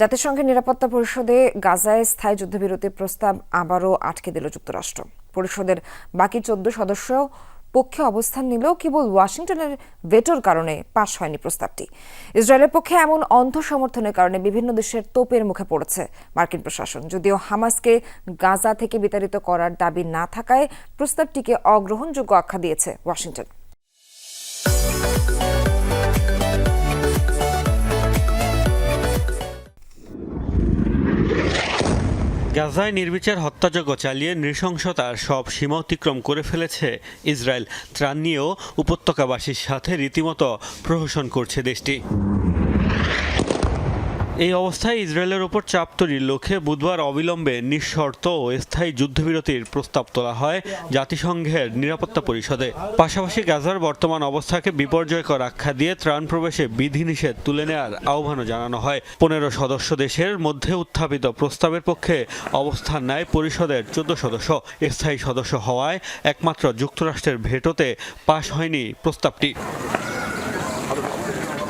জাতিসংঘের নিরাপত্তা পরিষদে গাজায় স্থায়ী যুদ্ধবিরতির প্রস্তাব আবারও আটকে দিল যুক্তরাষ্ট্র। পরিষদের বাকি চোদ্দ সদস্য পক্ষে অবস্থান নিলেও কেবল ওয়াশিংটনের ভেটোর কারণে পাশ হয়নি প্রস্তাবটি। ইসরায়েলের পক্ষে এমন অন্ধ সমর্থনের কারণে বিভিন্ন দেশের তোপের মুখে পড়েছে মার্কিন প্রশাসন। যদিও হামাসকে গাজা থেকে বিতাড়িত করার দাবি না থাকায় প্রস্তাবটিকে অগ্রহণযোগ্য আখ্যা দিয়েছে ওয়াশিংটন। গাজায় নির্বিচার হত্যাযজ্ঞ চালিয়ে নৃশংসতার সব সীমা অতিক্রম করে ফেলেছে ইসরায়েল। ত্রাণ নিয়েও উপত্যকাবাসীর সাথে রীতিমতো প্রহসন করছে দেশটি। এই অবস্থায় ইসরায়েলের ওপর চাপ তৈরির লক্ষ্যে বুধবার অবিলম্বে নিঃশর্ত ও স্থায়ী যুদ্ধবিরতির প্রস্তাব তোলা হয় জাতিসংঘের নিরাপত্তা পরিষদে। পাশাপাশি গাজার বর্তমান অবস্থাকে বিপর্যয়কর আখ্যা দিয়ে ত্রাণ প্রবেশে বিধিনিষেধ তুলে নেওয়ার আহ্বানও জানানো হয়। পনেরো সদস্য দেশের মধ্যে উত্থাপিত প্রস্তাবের পক্ষে অবস্থান নেয় পরিষদের চোদ্দ সদস্য। স্থায়ী সদস্য হওয়ায় একমাত্র যুক্তরাষ্ট্রের ভেটোতে পাশ হয়নি প্রস্তাবটি।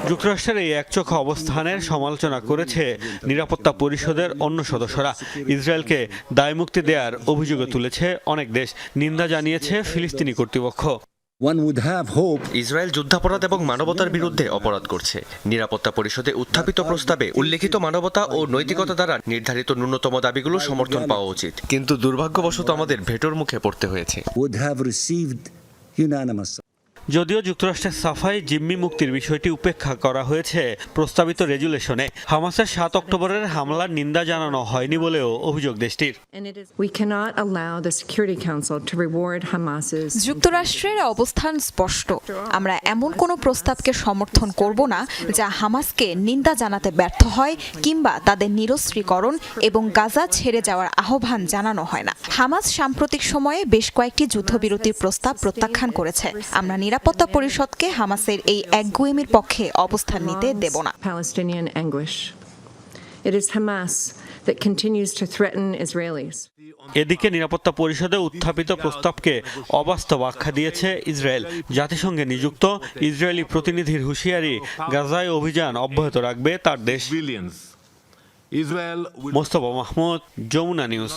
যুক্তরাষ্ট্রের এই একচোখা অবস্থানের সমালোচনা করেছে নিরাপত্তা পরিষদের অন্য সদস্যরা। ইসরায়েলকে দায়মুক্তি দেওয়ার অভিযোগে তুলেছে অনেক দেশ। নিন্দা জানিয়েছে ফিলিস্তিনি কর্তৃপক্ষ। ইসরায়েল যুদ্ধাপরাধ এবং মানবতার বিরুদ্ধে অপরাধ করছে। নিরাপত্তা পরিষদে উত্থাপিত প্রস্তাবে উল্লেখিত মানবতা ও নৈতিকতা দ্বারা নির্ধারিত ন্যূনতম দাবিগুলো সমর্থন পাওয়া উচিত। কিন্তু দুর্ভাগ্যবশত আমাদের ভেটোর মুখে পড়তে হয়েছে। যদিও যুক্তরাষ্ট্রের সাফাই জিম্মি মুক্তির বিষয়টি উপেক্ষা করা হয়েছে প্রস্তাবিত রেজুলেশনে হামাসের সাত অক্টোবরের হামলার নিন্দা জানানো হয়নি বলেও অভিযোগ দেশটির। যুক্তরাষ্ট্রের অবস্থান স্পষ্ট। আমরা এমন কোনো প্রস্তাবকে সমর্থন করব না যা হামাসকে নিন্দা জানাতে ব্যর্থ হয় কিংবা তাদের নিরস্ত্রীকরণ এবং গাজা ছেড়ে যাওয়ার আহ্বান জানানো হয় না। হামাস সাম্প্রতিক সময়ে বেশ কয়েকটি যুদ্ধবিরতির প্রস্তাব প্রত্যাখ্যান করেছে। আমরা নিরাপত্তা পরিষদকে হামাসের এই একগুয়েমির পক্ষে অবস্থান নিতে দেব না Palestinian anguish. It is Hamas that continues to threaten Israelis. এদিকে নিরাপত্তা পরিষদে উত্থাপিত প্রস্তাবকে অবাস্তব আখ্যা দিয়েছে ইসরায়েল জাতিসংঘে নিযুক্ত ইসরায়েলি প্রতিনিধির হুঁশিয়ারি গাজায় অভিযান অব্যাহত রাখবে তার দেশ মোস্তফা মাহমুদ যমুনা নিউজ.